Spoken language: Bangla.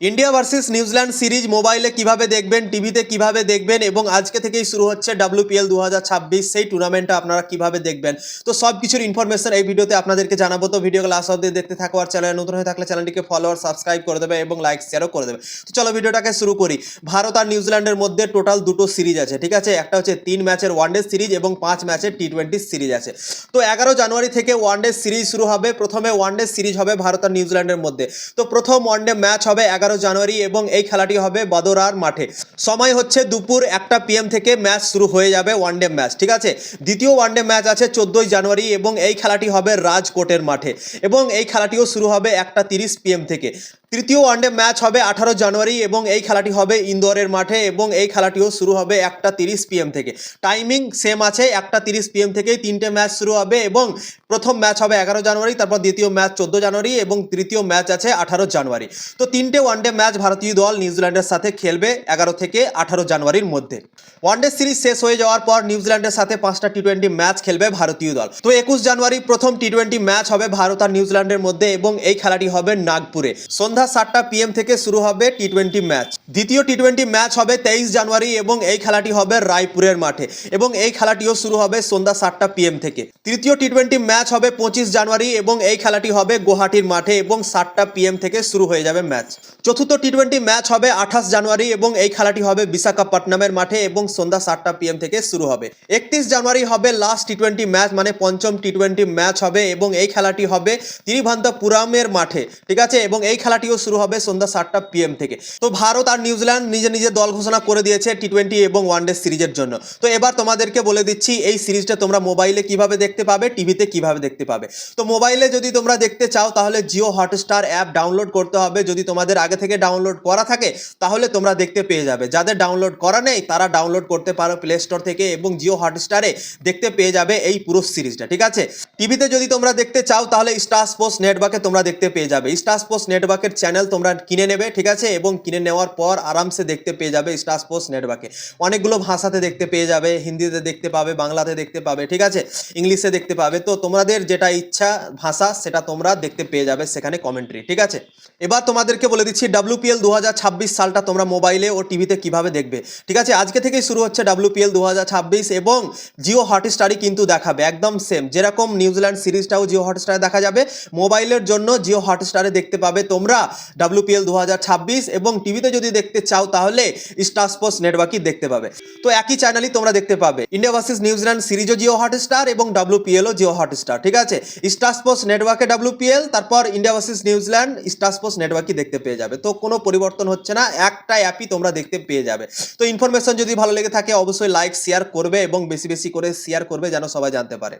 ইন্ডিয়া ভার্সেস নিউজিল্যান্ড সিরিজ মোবাইলে কীভাবে দেখবেন, টিভিতে কীভাবে দেখবেন এবং আজকে থেকেই শুরু হচ্ছে ডাব্লিউপিএল দু সেই টুর্নামেন্টটা আপনারা কীভাবে দেখবেন? তো সব কিছুর ইনফরমেশন এই ভিডিওতে আপনাদেরকে জানাব। তো ভিডিও লাস্ট অব্দি দেখতে থাকো আর চ্যানেল নতুন হয়ে থাকলে চ্যানেলটিকে ফলো আর সাবস্ক্রাইব করে দেবে এবং লাইক শেয়ারও করে দেবে। তো চলো ভিডিওটাকে শুরু করি। ভারত আর নিউজিল্যান্ডের মধ্যে টোটাল দুটো সিরিজ আছে, ঠিক আছে? একটা হচ্ছে তিন ম্যাচের ওয়ানডে সিরিজ এবং পাঁচ ম্যাচের টি টোয়েন্টি সিরিজ আছে। তো এগারো জানুয়ারি থেকে ওয়ানডে সিরিজ শুরু হবে। প্রথমে ওয়ানডে সিরিজ হবে ভারত আর নিউজিল্যান্ডের মধ্যে। তো প্রথম ওয়ানডে ম্যাচ হবে এগারো জানুয়ারি এবং এই খেলাটি হবে বাদোরার মাঠে। সময় হচ্ছে দুপুর একটা পিএম থেকে ম্যাচ শুরু হয়ে যাবে ওয়ানডে ম্যাচ, ঠিক আছে? দ্বিতীয় ওয়ানডে ম্যাচ আছে চোদ্দোই জানুয়ারি এবং এই খেলাটি হবে রাজকোটের মাঠে। এবং এই খেলাটিও শুরু হবে একটা তিরিশ পিএম থেকে। তৃতীয় ওয়ানডে ম্যাচ হবে আঠারো জানুয়ারি এবং এই খেলাটি হবে ইন্দোরের মাঠে এবং এই খেলাটিও শুরু হবে একটা তিরিশ পিএম থেকে। টাইমিং সেম আছে, একটা তিরিশ পিএম থেকেই তিনটে ম্যাচ শুরু হবে এবং প্রথম ম্যাচ হবে এগারো জানুয়ারি, তারপর দ্বিতীয় ম্যাচ চোদ্দ জানুয়ারি এবং তৃতীয় ম্যাচ আছে আঠারো জানুয়ারি। তো তিনটে ওয়ানডে ম্যাচ ভারতীয় দল নিউজিল্যান্ডের সাথে খেলবে এগারো থেকে আঠারো জানুয়ারির মধ্যে। ওয়ানডে সিরিজ শেষ হয়ে যাওয়ার পর নিউজিল্যান্ডের সাথে পাঁচটা টি টোয়েন্টি ম্যাচ খেলবে ভারতীয় দল। তো একুশ জানুয়ারি প্রথম টি টোয়েন্টি ম্যাচ হবে ভারত আর নিউজিল্যান্ডের মধ্যে এবং এই খেলাটি হবে নাগপুরে। সন্ধ্যা সাতটা পিএম থেকে শুরু হবে টি টোয়েন্টি ম্যাচ দ্বিতীয় টি টোয়েন্টি ম্যাচ হবে তেইশ জানুয়ারি এবং এই খেলাটি হবে রায়পুরের মাঠে এবং এই খেলাটিও শুরু হবে সন্ধ্যা সাতটা পিএম থেকে। তৃতীয় টি টোয়েন্টি ম্যাচ হবে পঁচিশ জানুয়ারি এবং এই খেলাটি হবে গুয়াহাটির মাঠে এবং সাতটা পিএম থেকে শুরু হয়ে যাবে ম্যাচ চতুর্থ টি টোয়েন্টি ম্যাচ হবে আঠাশ জানুয়ারি এবং এই খেলাটি হবে বিশাখাপট্টনমের মাঠে এবং সন্ধ্যা সাতটা পিএম থেকে শুরু হবে। একত্রিশ জানুয়ারি হবে লাস্ট টি টোয়েন্টি ম্যাচ মানে পঞ্চম টি টোয়েন্টি ম্যাচ হবে এবং এই খেলাটি হবে তিরিভান্তপুরামের মাঠে, ঠিক আছে? এবং এই খেলাটিও শুরু হবে সন্ধ্যা সাতটা পিএম থেকে। তো ভারত আর নিউজিল্যান্ড নিজে নিজে দল ঘোষণা করে দিয়েছে টি টোয়েন্টি এবং ওয়ানডে সিরিজের জন্য। তো এবার তোমাদেরকে বলে দিচ্ছি, এই সিরিজটা তোমরা মোবাইলে কীভাবে দেখতে পাবে, টিভিতে কীভাবে দেখতে পাবে। তো মোবাইলে যদি তোমরা দেখতে চাও, তাহলে জিও হটস্টার অ্যাপ ডাউনলোড করতে হবে। যদি তোমাদের আগে থেকে ডাউনলোড করা থাকে, তাহলে তোমরা দেখতে পেয়ে যাবে। যাদের ডাউনলোড করা নেই, তারা ডাউনলোড করতে পারো প্লে স্টোর থেকে এবং জিও হটস্টারে দেখতে পেয়ে যাবে এই পুরো সিরিজটা, ঠিক আছে? টিভিতে যদি তোমরা দেখতে চাও, তাহলে স্টার স্পোর্টস নেটওয়ার্কে তোমরা দেখতে পেয়ে যাবে। স্টার স্পোর্টস নেটওয়ার্কের চ্যানেল তোমরা কিনে নেবে, ঠিক আছে? এবং কিনে নেওয়ার পর আরামসে দেখতে পেয়ে যাবে স্টার স্পোর্টস নেটওয়ার্কে অনেকগুলো ভাষাতে দেখতে পেয়ে যাবে, হিন্দিতে দেখতে পাবে, বাংলাতে দেখতে পাবে, ঠিক আছে? ইংলিশে দেখতে পাবে। তো তোমাদের যেটা ইচ্ছা ভাষা, সেটা তোমরা দেখতে পেয়ে যাবে সেখানে কমেন্ট্রি ঠিক আছে? এবার তোমাদেরকে বলে দিচ্ছি ডাব্লিউপিএল দু সালটা তোমরা মোবাইলে ও টিভিতে কীভাবে দেখবে, ঠিক আছে? আজকে থেকেই শুরু হচ্ছে ডাব্লিউপিএল দু এবং জিও হটস্টারই কিন্তু দেখাবে, একদম সেম যেরকম নিউজিল্যান্ড সিরিজটাও জিও হটস্টারে দেখা যাবে, মোবাইলের জন্য জিও হটস্টারে দেখতে পাবে তোমরা ডাব্লিউপিএল দু এবং টিভিতে যদি দেখতে চাও, তাহলে স্টার স্পোর্টস নেটওয়ার্কই দেখতে পাবে। তো একই চ্যানেলই তোমরা দেখতে পাবে। ইন্ডিয়া ভার্সেস নিউজিল্যান্ড সিরিজও জিও হটস্টার এবং ডাব্লিউপিএলও জিও হটস্টার ঠিক আছে? স্টার স্পোর্টস নেটওয়ার্কে ডাব্লিউপিএল তারপর India versus New Zealand star sports নেটওয়ার্কই দেখতে পেয়ে যাবে। তো কোনো পরিবর্তন হচ্ছে না, একটা অ্যাপই তোমরা দেখতে পেয়ে যাবে। তো ইনফরমেশন যদি ভালো লেগে থাকে, অবশ্যই লাইক শেয়ার করবে এবং বেশি বেশি করে শেয়ার করবে, যেন সবাই জানতে পারে।